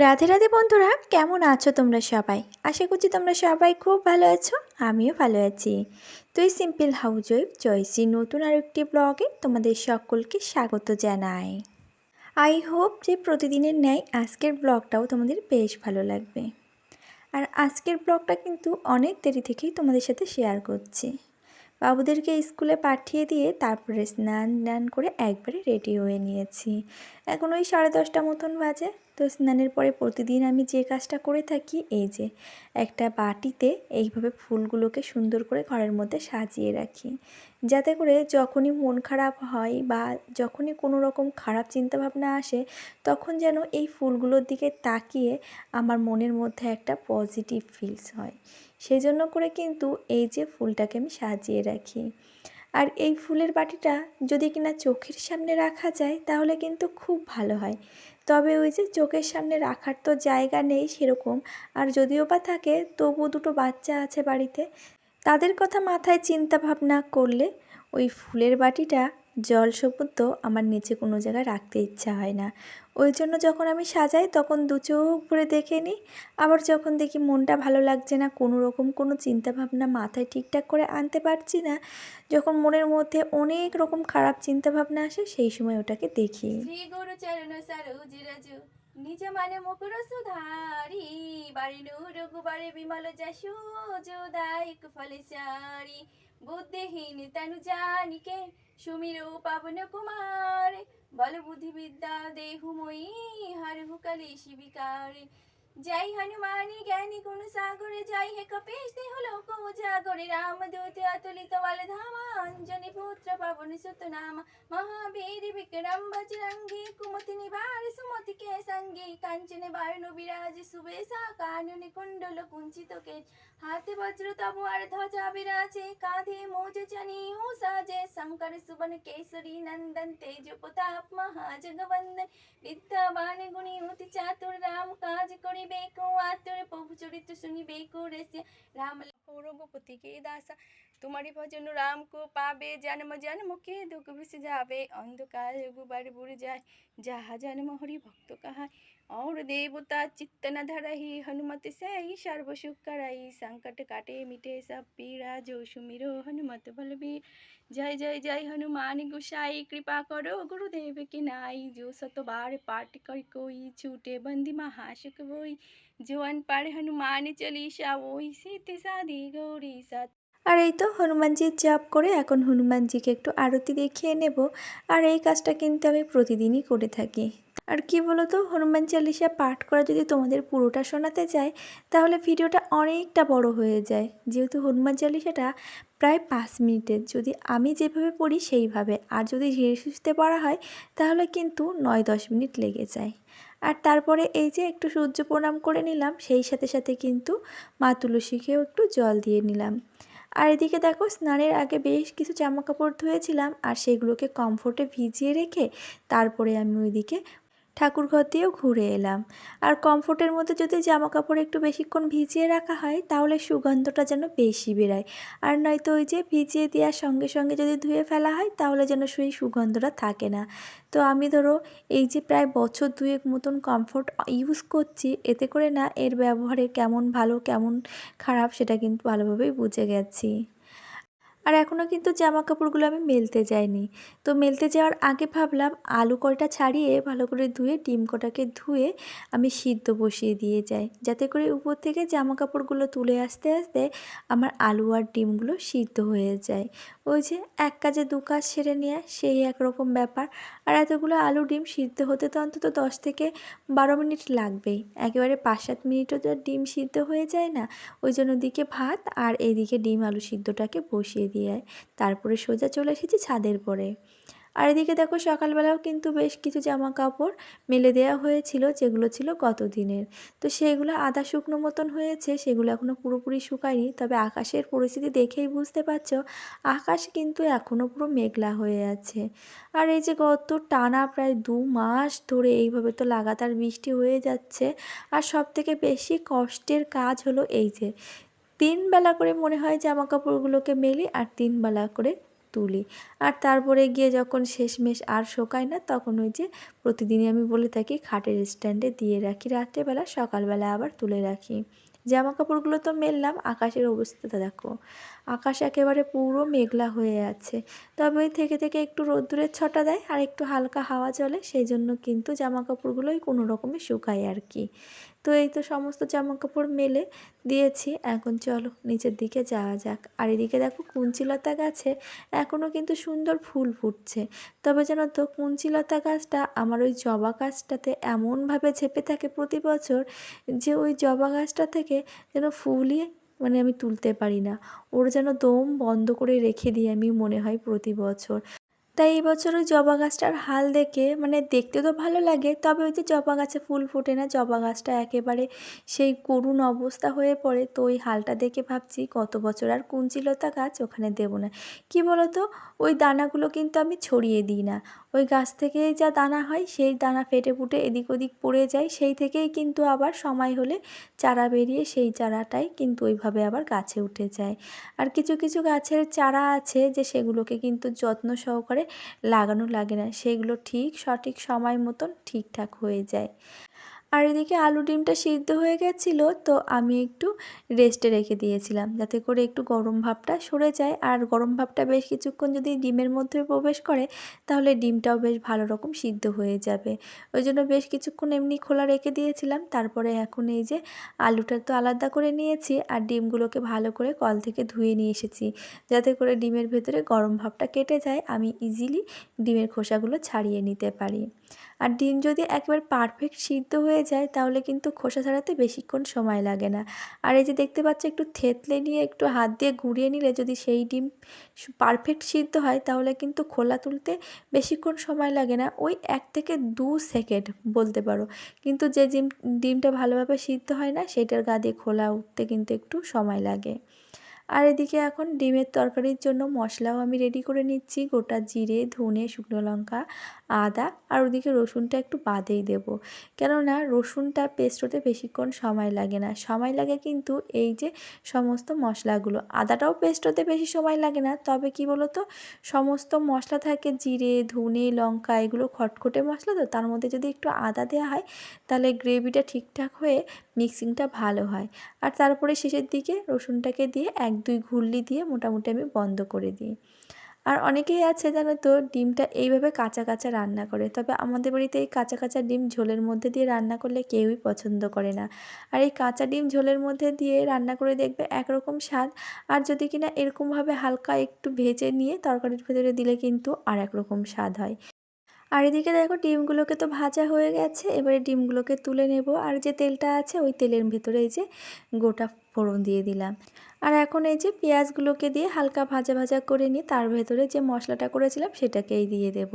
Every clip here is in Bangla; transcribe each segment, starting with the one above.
রাধে রাধে বন্ধুরা, কেমন আছো তোমরা সবাই? আশা করছি তোমরা সবাই খুব ভালো আছো, আমিও ভালো আছি। তুই সিম্পল হাউজ ওয়েব জয়সি নতুন আরেকটি ব্লগে তোমাদের সকলকে স্বাগত জানাই। আই হোপ যে প্রতিদিনের ন্যায় আজকের ব্লগটাও তোমাদের বেশ ভালো লাগবে। আর আজকের ব্লগটা কিন্তু অনেক দেরি থেকেই তোমাদের সাথে শেয়ার করছি। বাবুদেরকে স্কুলে পাঠিয়ে দিয়ে তারপরে স্নান টান করে একবারে রেডি হয়ে নিয়েছি। এখন ওই সাড়ে দশটা মতন বাজে। তো স্নানের পরে প্রতিদিন আমি যে কাজটা করে থাকি, এই যে একটা বাটিতে এইভাবে ফুলগুলোকে সুন্দর করে ঘরের মধ্যে সাজিয়ে রাখি। যাতে করে যখনই মন খারাপ হয় বা যখনই কোনো রকম খারাপ চিন্তাভাবনা আসে, তখন যেন এই ফুলগুলোর দিকে তাকিয়ে আমার মনের মধ্যে একটা পজিটিভ ফিলস হয়। সেই জন্য করে কিন্তু এই যে ফুলটাকে আমি সাজিয়ে রাখি। আর এই ফুলের বাটিটা যদি কিনা চোখের সামনে রাখা যায়, তাহলে কিন্তু খুব ভালো হয়। তবে ওই যে চোখের সামনে রাখার তো জায়গা নেই সেরকম। আর যদিও বা থাকে তবু দুটো বাচ্চা আছে বাড়িতে। তাদের কথা মাথায় চিন্তা ভাবনা করলে ওই ফুলের বাটিটা জল সবুদ্ধ আমার নিচে কোনো জায়গায় রাখতে ইচ্ছা হয় না। ওই জন্য যখন আমি সাজাই তখন দু চোখ ভরে দেখে নিই। আবার যখন দেখি মনটা ভালো লাগছে না, কোনো রকম কোনো চিন্তাভাবনা মাথায় ঠিকঠাক করে আনতে পারছি না, যখন মনের মধ্যে অনেক রকম খারাপ চিন্তাভাবনা আসে সেই সময় ওটাকে দেখি। নিজ মানে মুকুর সুধারি বারিণু রঘুবারে বিমল যশু যোদায়ক ফল সারি বুদ্ধিহীন তনু জানিকে, সুমির পাবন কুমার, বল বুদ্ধিবিদ্যা দেহু মই হরহু কলেশি বিকারে জয় হনুমানি জ্ঞানী গুণ সাগরে, জয় হে কপেশ দেহ লোক উজাগরে। রাম দূত অতুলিত বল ধামা অঞ্জনি पुत्र पवन सुत नाम महावीर विक्रम बजरंगी कुमति निवार सुमति के संगी कंचन बारण विराज सुबेसा कानन कुंडल कुंचित के हाथे वज्र तब और ध्वजा विराजे कांधे मोज चनी साजे शंकर सुबन केसरी नंदन तेज प्रताप महाजगवंदन विद्यावान गुणी उति चातुर राम काज करिबे को आतुर प्रभु चरित्र सुनिबे को रेस्य राम पौरव पति के दासा তোমারই ভজন রামকো পাবে জন্ম জন্ম কে দুঃখ ভেসে যাবে অন্ধকার গুবার বুড়ে যায়, যাহা জন্ম হরি ভক্ত কাহায় অর দেবতা চিত্তনা ধারাহি হনুমত সেই সর্বসুখ কারাই সংকট কাটে মিটে সব পীড়া যোশু মিরো হনুমত বলবীর। জয় জয় জয় হনুমান গোসাই, কৃপা করো গুরুদেব কি নাই। যো শতবার পাঠ করি কই, ছুটে বন্দি মহাশুক বই। জোয়ান পাড় হনুমান চলিসা ওই সিদ্ধি সাধি গৌরী সত আর এই তো হনুমানজির জাপ করে এখন হনুমানজিকে একটু আরতি দেখিয়ে নেব। আর এই কাজটা কিন্তু আমি প্রতিদিনই করে থাকি। আর কি বলো তো হনুমান চালিশা পাঠ করা যদি তোমাদের পুরোটা শোনাতে চাই তাহলে ভিডিওটা অনেকটা বড় হয়ে যায়। যেহেতু হনুমান চালিশাটা প্রায় পাঁচ মিনিটের, যদি আমি যেভাবে পড়ি সেইভাবে। আর যদি ঝেড়ে সুস্থে পড়া হয়, তাহলে কিন্তু নয় দশ মিনিট লেগে যায়। আর তারপরে এই যে একটু সূর্য প্রণাম করে নিলাম, সেই সাথে সাথে কিন্তু মা তুলসীকেও একটু জল দিয়ে নিলাম। আর এদিকে দেখো, স্নানের আগে বেশ কিছু জামা কাপড় ধুয়েছিলাম আর সেগুলোকে কমফোর্টে ভিজিয়ে রেখে তারপরে আমি ওইদিকে ঠাকুর ঘর দিয়েও ঘুরে এলাম। আর কমফোর্টের মধ্যে যদি জামা কাপড় একটু বেশিক্ষণ ভিজিয়ে রাখা হয়, তাহলে সুগন্ধটা যেন বেশি বেরায়। আর নয়তো ওই যে ভিজিয়ে দেওয়ার সঙ্গে সঙ্গে যদি ধুয়ে ফেলা হয়, তাহলে যেন সেই সুগন্ধটা থাকে না। তো আমি ধরো এই যে প্রায় বছর দুয়েক মতন কমফোর্ট ইউজ করছি, এতে করে না এর ব্যবহারে কেমন ভালো, কেমন খারাপ, সেটা কিন্তু ভালোভাবেই বুঝে গেছি। আর এখনও কিন্তু জামা কাপড়গুলো আমি মেলতে যাইনি। তো মেলতে যাওয়ার আগে ভাবলাম আলু কয়টা ছাড়িয়ে ভালো করে ধুয়ে ডিম কটাকে ধুয়ে আমি সিদ্ধ বসিয়ে দিয়ে যাই। যাতে করে উপর থেকে জামা কাপড়গুলো তুলে আসতে আসতে আমার আলু আর ডিমগুলো সিদ্ধ হয়ে যায়। ওই যে এক কাজে দু কাজ সেরে নেওয়া সেই একরকম ব্যাপার। আর এতগুলো আলু ডিম সিদ্ধ হতে তো অন্তত দশ থেকে বারো মিনিট লাগবেই। একেবারে পাঁচ সাত মিনিটও তো ডিম সিদ্ধ হয়ে যায় না। ওই জন্য ওদিকে ভাত আর এইদিকে ডিম আলু সিদ্ধটাকে বসিয়ে দিয়ে তারপরে সোজা চলে এসেছি ছাদের পরে। আর এদিকে দেখো সকালবেলাও কিন্তু বেশ কিছু জামা কাপড় মেলে দেওয়া হয়েছিল, যেগুলো ছিল গত দিনের তো সেগুলো আধা শুকনো মতন হয়েছে, সেগুলো এখনও পুরোপুরি শুকায়নি। তবে আকাশের পরিস্থিতি দেখেই বুঝতে পারছ, আকাশ কিন্তু এখনও পুরো মেঘলা হয়ে আছে। আর এই যে গত টানা প্রায় দু মাস ধরে এইভাবে তো লাগাতার বৃষ্টি হয়ে যাচ্ছে। আর সব থেকে বেশি কষ্টের কাজ হলো এই যে তিন বেলা করে মনে হয় জামা কাপড়গুলোকে মেলি আর তিন বেলা করে তুলি। আর তারপরে গিয়ে যখন শেষমেশ আর শোকায় না, তখন ওই যে প্রতিদিনই আমি বলে থাকি, খাটের স্ট্যান্ডে দিয়ে রাখি। রাত্রেবেলা, সকালবেলা আবার তুলে রাখি। জামা কাপড়গুলো তো মেললাম, আকাশের অবস্থাটা দেখো। আকাশ একেবারে পুরো মেঘলা হয়ে আছে। তবে ওই থেকে থেকে একটু রোদ্দুরের ছটা দেয় আর একটু হালকা হাওয়া চলে, সেই জন্য কিন্তু জামা কাপড়গুলোই কোনো রকমে শুকায় আর কি। তো এই তো সমস্ত জামা কাপড় মেলে দিয়েছি। এখন চলো নিচের দিকে যাওয়া যাক। আর এদিকে দেখো কুঞ্চিলতা গাছে এখনও কিন্তু সুন্দর ফুল ফুটছে। তবে জানো তো কুঞ্চিলতা গাছটা আমার ওই জবা গাছটাতে এমনভাবে ঝেপে থাকে প্রতি বছর যে ওই জবা গাছটা থেকে যেন ফুলই মানে আমি তুলতে পারি না। ওর যেন দম বন্ধ করে রেখে দিই আমি মনে হয় প্রতি বছর। তাই এই বছর ওই জবা গাছটার হাল দেখে মানে দেখতে তো ভালো লাগে, তবে ওই যে জবা গাছে ফুল ফোটে না, জবা গাছটা একেবারে সেই করুণ অবস্থা হয়ে পড়ে, তো ওই হালটা দেখে ভাবছি কত বছর আর কুঞ্চিলতা গাছ ওখানে দেবো না। কি বলতো? ওই দানাগুলো কিন্তু আমি ছড়িয়ে দিই না। ওই গাছ থেকেই যা দানা হয়, সেই দানা ফেটে ফুটে এদিক ওদিক পড়ে যায়। সেই থেকেই কিন্তু আবার সময় হলে চারা বেরিয়ে সেই চারাটাই কিন্তু ওইভাবে আবার গাছে উঠে যায়। আর কিছু কিছু গাছের চারা আছে যে সেগুলোকে কিন্তু যত্ন সহকারে লাগানো লাগে না। সেগুলো ঠিক সঠিক সময় মতন ঠিকঠাক হয়ে যায়। আর এদিকে আলু ডিমটা সিদ্ধ হয়ে গেছিল, তো আমি একটু রেস্টে রেখে দিয়েছিলাম যাতে করে একটু গরম ভাবটা সরে যায়। আর গরম ভাবটা বেশ কিছুক্ষণ যদি ডিমের মধ্যে প্রবেশ করে, তাহলে ডিমটাও বেশ ভালো রকম সিদ্ধ হয়ে যাবে। ওই জন্য বেশ কিছুক্ষণ এমনি খোলা রেখে দিয়েছিলাম। তারপরে এখন এই যে আলুটা তো আলাদা করে নিয়েছি, আর ডিমগুলোকে ভালো করে কল থেকে ধুয়ে নিয়ে এসেছি যাতে করে ডিমের ভেতরে গরম ভাবটা কেটে যায়। আমি ইজিলি ডিমের খোসাগুলো ছাড়িয়ে নিতে পারি। আর ডিম যদি একবার পারফেক্ট সিদ্ধ হয়ে যায়, তাহলে কিন্তু খোসা ছাড়াতে বেশিক্ষণ সময় লাগে না। আর এই যে দেখতে পাচ্ছ, একটু থেতলে নিয়ে একটু হাত দিয়ে ঘুরিয়ে নিলে যদি সেই ডিম পারফেক্ট সিদ্ধ হয়, তাহলে কিন্তু খোলা তুলতে বেশিক্ষণ সময় লাগে না। ওই এক থেকে দু সেকেন্ড বলতে পারো। কিন্তু যে ডিম, ডিমটা ভালোভাবে সিদ্ধ হয় না, সেটার গা দিয়ে খোলা উঠতে কিন্তু একটু সময় লাগে। আর এদিকে এখন ডিমের তরকারির জন্য মশলাও আমি রেডি করে নিচ্ছি। গোটা জিরে, ধনে, শুকনো লঙ্কা আদা আর ওদিকে রসুনটা একটু বাদেই দেব। কেননা রসুনটা পেস্ট হতে বেশিক্ষণ সময় লাগে না। সময় লাগে কিন্তু এই যে সমস্ত মশলাগুলো। আদাটাও পেস্ট হতে বেশি সময় লাগে না, তবে কি বলো তো সমস্ত মশলা থাকে জিরে, ধনে, লঙ্কা, এগুলো খটখটে মশলা তো, তার মধ্যে যদি একটু আদা দেওয়া হয়, তাহলে গ্রেভিটা ঠিকঠাক হয়ে মিক্সিংটা ভালো হয়। আর তারপরে শেষের দিকে রসুনটাকে দিয়ে এক দুই ঘুরলি দিয়ে মোটামুটি আমি বন্ধ করে দিই। আর অনেকেই আছে জানো তো, ডিমটা এইভাবে কাঁচা কাঁচা রান্না করে। তবে আমাদের বাড়িতে এই কাঁচা কাঁচা ডিম ঝোলের মধ্যে দিয়ে রান্না করলে কেউই পছন্দ করে না। আর এই কাঁচা ডিম ঝোলের মধ্যে দিয়ে রান্না করে দেখবে একরকম স্বাদ। আর যদি কিনা এরকমভাবে হালকা একটু ভেজে নিয়ে তরকারির ভেতরে দিলে কিন্তু আর একরকম স্বাদ হয়। আর এদিকে দেখো ডিমগুলোকে তো ভাজা হয়ে গেছে, এবারে ডিমগুলোকে তুলে নেব। আর যে তেলটা আছে ওই তেলের ভেতরে এই যে গোটা ফোড়ন দিয়ে দিলাম। আর এখন এই যে পেঁয়াজগুলোকে দিয়ে হালকা ভাজা ভাজা করে নিয়ে তার ভেতরে যে মশলাটা করেছিলাম সেটাকেই দিয়ে দেব।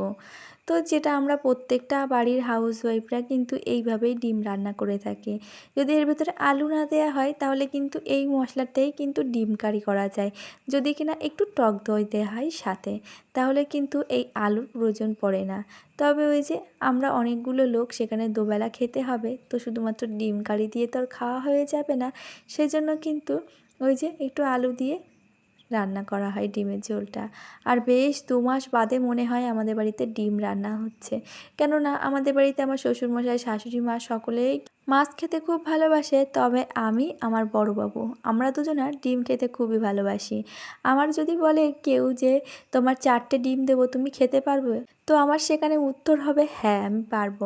তো যেটা আমরা প্রত্যেকটা বাড়ির হাউস ওয়াইফরা কিন্তু এইভাবেই ডিম রান্না করে থাকি। যদি এর ভেতরে আলু না দেওয়া হয় তাহলে কিন্তু এই মশলাটাই কিন্তু ডিম কারি করা যায়। যদি কিনা একটু টক দই দেওয়া হয় সাথে, তাহলে কিন্তু এই আলুর প্রয়োজন পড়ে না। তবে ওই যে আমরা অনেকগুলো লোক সেখানে দুবেলা খেতে হবে, তো শুধুমাত্র ডিম কারি দিয়ে তো আর খাওয়া হয়ে যাবে না। সেজন্য কিন্তু ওই যে একটু আলু দিয়ে রান্না করা হয় ডিমের ঝোলটা। আর বেশ দু মাস বাদে মনে হয় আমাদের বাড়িতে ডিম রান্না হচ্ছে। কেননা আমাদের বাড়িতে আমার শ্বশুরমশাই শাশুড়ি মা সকলেই মাছ খেতে খুব ভালোবাসে, তবে আমি আমার বড় বাবু। আমরা দুজনা ডিম খেতে খুবই ভালোবাসি। আমার যদি বলে কেউ যে, তোমার চারটে ডিম দেবো, তুমি খেতে পারবে? তো আমার সেখানে উত্তর হবে হ্যাঁ আমি পারব।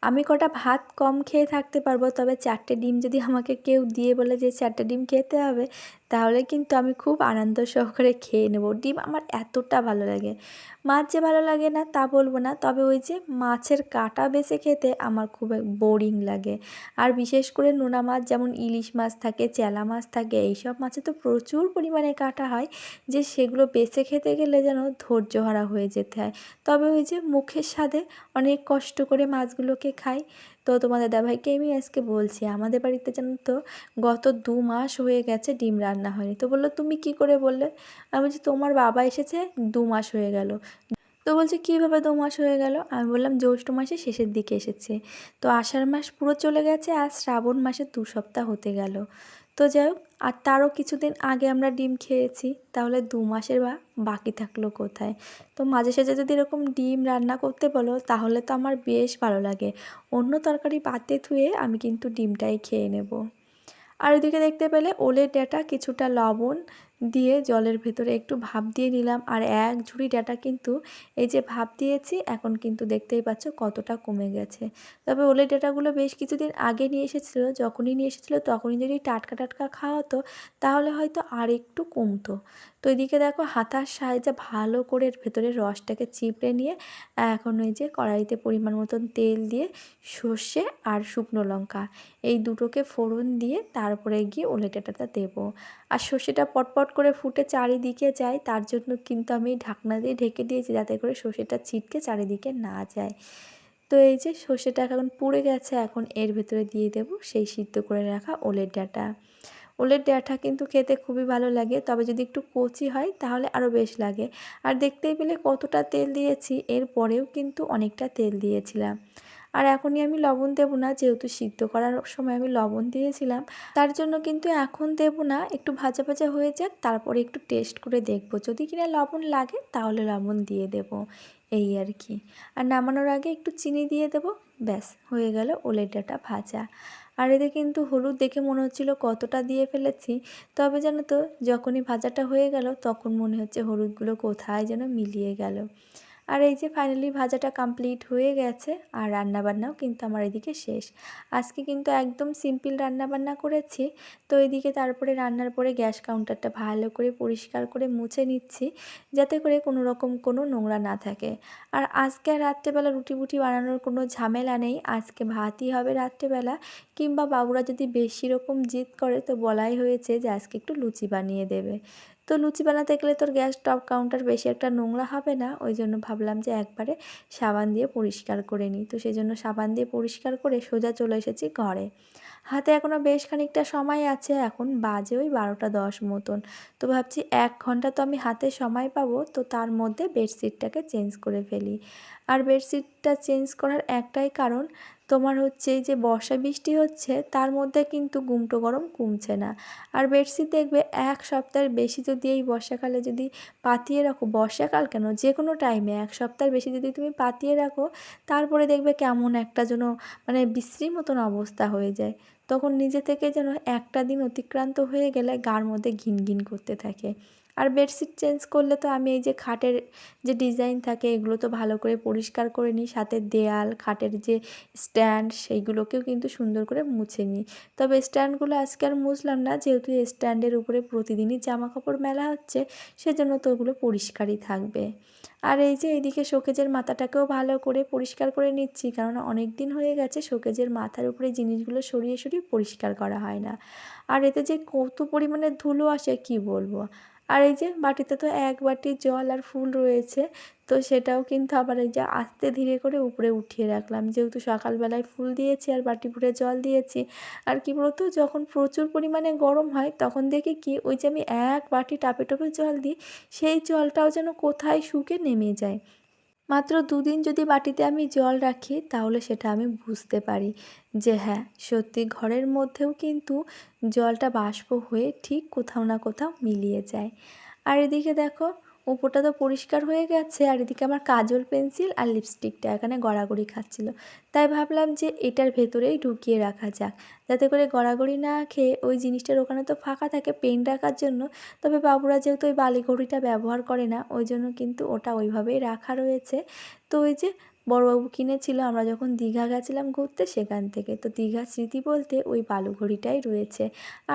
আমি কটা ভাত কম খেয়ে থাকতে পারব, তবে চারটে ডিম যদি আমাকে কেউ দিয়ে বলে যে, চারটে ডিম খেতে হবে, তাহলে কিন্তু আমি খুব আনন্দ সহকারে খেয়ে নেব। ডিম আমার এতটা ভালো লাগে। মাছ যে ভালো লাগে না, তা বলব না, তবে ওই যে মাছের কাঁটা বেছে খেতে আমার খুব বোরিং লাগে। আর বিশেষ করে নোনা মাছ যেমন ইলিশ মাছ থাকে, চেলা মাছ থাকে, এইসব মাছে তো প্রচুর পরিমাণে কাটা হয় যে সেগুলো বেছে খেতে গেলে যেন ধৈর্যহারা হয়ে যেতে হয়। তবে ওই যে মুখের স্বাদে অনেক কষ্ট করে মাছগুলোকে খাই। তো তোমাদের দাভাইকে আমি আজকে বলছি, আমাদের বাড়িতে যেন তো গত দু মাস হয়ে গেছে ডিম রান্না হয়নি। তো বলল, তুমি কি করে বললে? আমি বলছি, তোমার বাবা এসেছে দু মাস হয়ে গেল। তো বলছে, কীভাবে দু মাস হয়ে গেল? আমি বললাম, জ্যৈষ্ঠ মাসে শেষের দিকে এসেছে। তো আষাঢ় মাস পুরো চলে গেছে আর শ্রাবণ মাসে দু সপ্তাহ হতে গেল। তো যাই হোক, আর তারও কিছুদিন আগে আমরা ডিম খেয়েছি, তাহলে দু মাসের বা, বাকি থাকল কোথায়? তো মাঝে সাঝে যদি এরকম ডিম রান্না করতে বলো, তাহলে তো আমার বেশ ভালো লাগে। অন্য তরকারি পাতে ধুয়ে আমি কিন্তু ডিমটাই খেয়ে নেব। আর এদিকে দেখতে পেলে ওলের ডাটা, কিছুটা লবণ দিয়ে জলের ভেতরে একটু ভাপ দিয়ে নিলাম। আর এক ঝুড়ি ডাটা কিন্তু এই যে ভাপ দিয়েছি, এখন কিন্তু দেখতেই পাচ্ছ কতটা কমে গেছে। তবে ওলের ডাটাগুলো বেশ কিছুদিন আগে নিয়ে এসেছিল, যখনই নিয়ে এসেছিল তখনই যদি টাটকা টাটকা খাওয়া হতো তাহলে হয়তো আর একটু কমতো। তো এদিকে দেখো হাতার সাহায্যে ভালো করে ভেতরে রসটাকে চিপড়ে নিয়ে এখন ওই যে কড়াইতে পরিমাণ মতন তেল দিয়ে সর্ষে আর শুকনো লঙ্কা এই দুটোকে ফোড়ন দিয়ে তারপরে গিয়ে ওলে ডাঁটাটা দেবো। আর সর্ষেটা পটপট করে ফুটে চারিদিকে যায়, তার জন্য কিন্তু আমি ঢাকনা দিয়ে ঢেকে দিয়েছি যাতে করে সর্ষেটা ছিটকে চারিদিকে না যায়। তো এই যে সর্ষেটা এখন পুড়ে গেছে, এখন এর ভেতরে দিয়ে দেব সেই সিদ্ধ করে রাখা ওলের ডাঁটা। ওলের ডাঁটা কিন্তু খেতে খুবই ভালো লাগে, তবে যদি একটু কচি হয় তাহলে আরও বেশ লাগে। আর দেখতেই পেলে কতটা তেল দিয়েছি এরপরেও কিন্তু অনেকটা তেল দিয়েছিলাম। আর এখনই আমি লবণ দেবো না, যেহেতু সিদ্ধ করার সময় আমি লবণ দিয়েছিলাম। তার জন্য কিন্তু এখন দেবো না, একটু ভাজা ভাজা হয়ে যাক, তারপরে একটু টেস্ট করে দেখব। যদি কিনা লবণ লাগে, তাহলে লবণ দিয়ে দেব, এই আর কি। আর নামানোর আগে একটু চিনি দিয়ে দেবো, ব্যাস, হয়ে গেল ওলের ডাঁটা ভাজা। আর এতে কিন্তু হলুদ দেখে মনে হচ্ছিল কতটা দিয়ে ফেলেছি, তবে জানো তো, যখনই ভাজাটা হয়ে গেল, তখন মনে হচ্ছে হলুদগুলো কোথায় যেন মিলিয়ে গেল। আর এই যে ফাইনালি ভাজাটা কমপ্লিট হয়ে গেছে, আর রান্নাবান্নাও কিন্তু আমার এদিকে শেষ। আজকে কিন্তু একদম সিম্পল রান্নাবান্না করেছি, তো এদিকে তারপরে রান্নার পরে গ্যাস কাউন্টারটা ভালো করে পরিষ্কার করে মুছে নিচ্ছি, যাতে করে কোনো রকম কোনো নোংরা না থাকে। আর আজকে আর রাত্রেবেলা রুটি বুটি বানানোর কোনো ঝামেলা নেই, আজকে ভাতই হবে রাত্রেবেলা, কিংবা বাবুরা যদি বেশি রকম জিদ করে তো বলাই হয়েছে যে আজকে একটু লুচি বানিয়ে দেবে। তো লুচি বানাতে গেলে তোর গ্যাস টপ কাউন্টার বেশি একটা নোংরা হবে না? ওই জন্য ভাবলাম যে একবারে সাবান দিয়ে পরিষ্কার করে নিই। তো সেই জন্য সাবান দিয়ে পরিষ্কার করে সোজা চলে এসেছি ঘরে। হাতে এখনও বেশ খানিকটা সময় আছে, এখন বাজে ওই বারোটা দশ মতন। তো ভাবছি এক ঘণ্টা তো আমি হাতে সময় পাবো, তো তার মধ্যে বেডশিটটাকে চেঞ্জ করে ফেলি। আর বেডশিটটা চেঞ্জ করার একটাই কারণ তোমার হচ্ছে এই যে বর্ষা বৃষ্টি হচ্ছে, তার মধ্যে কিন্তু গুমটো গরম কমছে না। আর বেডশিট দেখবে এক সপ্তাহের বেশি যদি এই বর্ষাকালে যদি পাতিয়ে রাখো, বর্ষাকাল কেন? যে কোনো টাইমে এক সপ্তাহের বেশি যদি তুমি পাতিয়ে রাখো, তারপরে দেখবে কেমন একটা যেন মানে বিশ্রী মতন অবস্থা হয়ে যায়। তখন নিজে থেকে যেন একটা দিন অতিক্রান্ত হয়ে গেলে গার মধ্যে ঘিন ঘিন করতে থাকে। আর বেডশিট চেঞ্জ করলে তো আমি এই যে খাটের যে ডিজাইন থাকে, এগুলো তো ভালো করে পরিষ্কার করে নিই। সাথে দেয়াল, খাটের যে স্ট্যান্ড, সেইগুলোকেও কিন্তু সুন্দর করে মুছে নিই। তবে স্ট্যান্ডগুলো আজকে আর মুছলাম না, যেহেতু স্ট্যান্ডের উপরে প্রতিদিনই জামা কাপড় মেলা হচ্ছে, সেজন্য তো ওগুলো পরিষ্কারই থাকবে। আর এই যে এইদিকে শোকেজের মাথাটাকেও ভালো করে পরিষ্কার করে নিচ্ছি, কারণ অনেক দিন হয়ে গেছে শোকেজের মাথার উপরে জিনিসগুলো সরিয়ে সরিয়ে পরিষ্কার করা হয় না। আর এতে যে কত পরিমাণে ধুলো আসে, কি বলব? আর এই যে বাটিতে তো এক বাটি জল আর ফুল রয়েছে, তো সেটাও কিন্তু আবার এই যে আস্তে ধীরে করে উপরে উঠিয়ে রাখলাম। যেহেতু সকালবেলায় ফুল দিয়েছি আর বাটি ভরে জল দিয়েছি, আর কি বলতো, যখন প্রচুর পরিমাণে গরম হয় তখন দেখি কি ওই যে আমি এক বাটি টাপে টপে জল দিই, সেই জলটাও যেন কোথায় শুকে নেমে যায়। মাত্র দুদিন যদি বাটিতে আমি জল রাখি, তাহলে সেটা আমি বুঝতে পারি যে হ্যাঁ সত্যি ঘরের মধ্যেও কিন্তু জলটা বাষ্প হয়ে ঠিক কোথাও না কোথাও মিলিয়ে যায়। আর এদিকে দেখো উপরটা তো পরিষ্কার হয়ে গেছে আর এদিকে আমার কাজল পেন্সিল আর লিপস্টিকটা এখানে গড়াগড়ি খাচ্ছিল। তাই ভাবলাম যে এটার ভেতরেই ঢুকিয়ে রাখা যাক। যাতে করে গড়াগড়ি না খেয়ে ওই জিনিসটার ওখানে তো ফাঁকা থাকে পেন রাখার জন্য। তবে বাবুরা যেহেতু ওই বালিঘড়িটা ব্যবহার করে না, ওই জন্য কিন্তু ওটা ওইভাবেই রাখা রয়েছে। তো ওই যে বড়বাবু কিনেছিল, আমরা যখন দীঘা গেছিলাম ঘুরতে সেখান থেকে। তো দীঘার স্মৃতি বলতে ওই বালু ঘড়িটাই রয়েছে।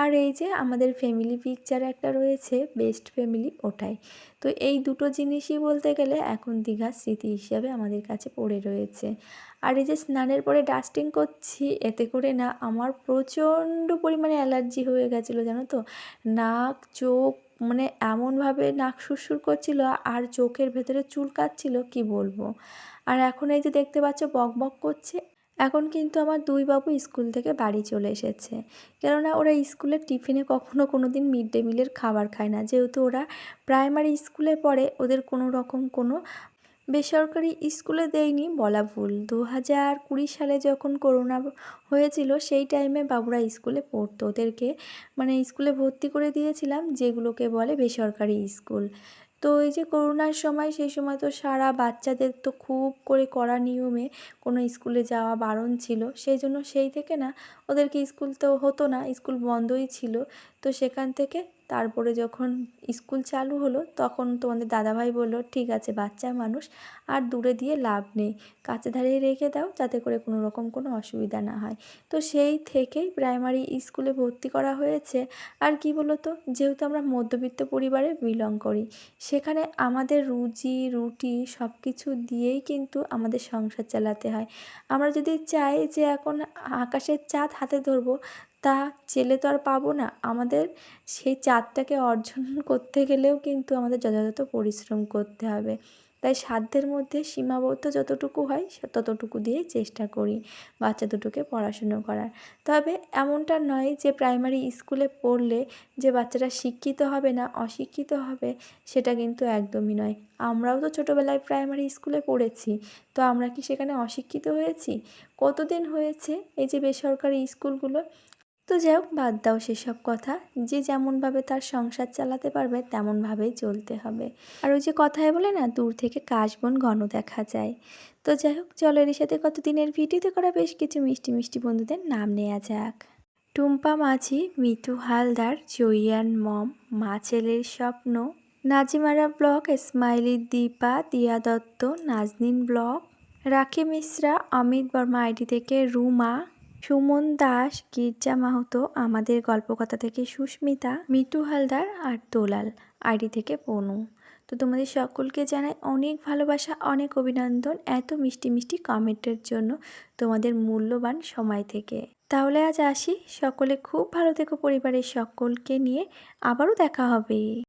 আর এই যে আমাদের ফ্যামিলি পিকচার একটা রয়েছে বেস্ট ফ্যামিলি ওটাই। তো এই দুটো জিনিসই বলতে গেলে এখন দীঘার স্মৃতি হিসাবে আমাদের কাছে পড়ে রয়েছে। আর এই যে স্নানের পরে ডাস্টিং করছি, এতে করে না আমার প্রচণ্ড পরিমাণে অ্যালার্জি হয়ে গেছিল, জানো তো? নাক, চোখ মানে এমনভাবে নাক সুরসুর করছিল, আর চোখের ভেতরে চুলকাচ্ছিল, কি বলব? আর এখন এই যে দেখতে পাচ্ছ বক বক করছে, এখন কিন্তু আমার দুই বাবু স্কুল থেকে বাড়ি চলে এসেছে। কেননা ওরা স্কুলের টিফিনে কখনো কোনো দিন মিড ডে মিলের খাবার খায় না। যেহেতু ওরা প্রাইমারি স্কুলে পড়ে ওদের কোনো রকম কোনো বেসরকারি স্কুলে দেয়নি বলা ভুল। দু হাজার কুড়ি সালে যখন করোনা হয়েছিল, সেই টাইমে বাবুরা স্কুলে পড়তো। ওদেরকে মানে স্কুলে ভর্তি করে দিয়েছিলাম, যেগুলোকে বলে বেসরকারি স্কুল। তো এই যে করোনার সময় সেই সময় তো সারা বাচ্চাদের তো খুব করে করা নিয়মে কোনো স্কুলে যাওয়া বারণ ছিল। সেই জন্য সেই থেকে না ওদেরকে স্কুল তো হতো না, স্কুল বন্ধই ছিল। তো সেখান থেকে তারপরে যখন স্কুল চালু হলো, তখন তোমাদের দাদাভাই বলল, ঠিক আছে, বাচ্চা মানুষ, আর দূরে দিয়ে লাভ নেই। কাছে ধারেই রেখে দাও, যাতে করে কোনো রকম কোনো অসুবিধা না হয়। তো সেই থেকেই প্রাইমারি স্কুলে ভর্তি করা হয়েছে। আর কি বলো তো যেহেতু আমরা মধ্যবিত্ত পরিবারে বিলং করি, সেখানে আমাদের রুজি, রুটি সব কিছু দিয়েই কিন্তু আমাদের সংসার চালাতে হয়। আমরা যদি চাই যে এখন আকাশের চাঁদ হাতে ধরবো তা চেলে তো আর পাবো না। আমাদের সেই চাঁদটাকে অর্জন করতে গেলেও কিন্তু আমাদের যথাযথ পরিশ্রম করতে হবে। তাই সাধ্যের মধ্যে সীমাবদ্ধ যতটুকু হয় ততটুকু দিয়েই চেষ্টা করি বাচ্চা দুটোকে পড়াশুনো করার। তবে এমনটা নয় যে প্রাইমারি স্কুলে পড়লে যে বাচ্চাটা শিক্ষিত হবে না, অশিক্ষিত হবে, সেটা কিন্তু একদমই নয়। আমরাও তো ছোটোবেলায় প্রাইমারি স্কুলে পড়েছি, তো আমরা কি সেখানে অশিক্ষিত হয়েছি? কতদিন হয়েছে এই যে বেসরকারি স্কুলগুলো? তো যাই হোক, বাদ দাও সেসব কথা। যে যেমনভাবে তার সংসার চালাতে পারবে, তেমনভাবেই চলতে হবে। আর ওই যে কথায় বলে না, দূর থেকে কাশবন ঘন দেখা যায়। তো যাই হোক, চলো এর সাথে কতদিনের ভিডিওতে করা বেশ কিছু মিষ্টি মিষ্টি বন্ধুদের নাম নেওয়া যাক। টুম্পা মাঝি, মিঠু হালদার, জইয়ান মম, মা ছেলের স্বপ্ন, নাজিমারা ব্লক স্মাইলি দীপা, দিয়া দত্ত, নাজনিন ব্লক রাখি মিশ্রা, অমিত বর্মা আইডি থেকে রুমা সুমন দাস, গির্জা মাহতো, আমাদের গল্পকথা থেকে সুস্মিতা মিটু হালদার আর দোলাল, আইডি থেকে পনু তো তোমাদের সকলকে জানাই অনেক ভালোবাসা, অনেক অভিনন্দন এত মিষ্টি মিষ্টি কমেন্টের জন্য তোমাদের মূল্যবান সময় থেকে। তাহলে আজ আসি। সকলে খুব ভালো থেকো পরিবারের সকলকে নিয়ে। আবারও দেখা হবে।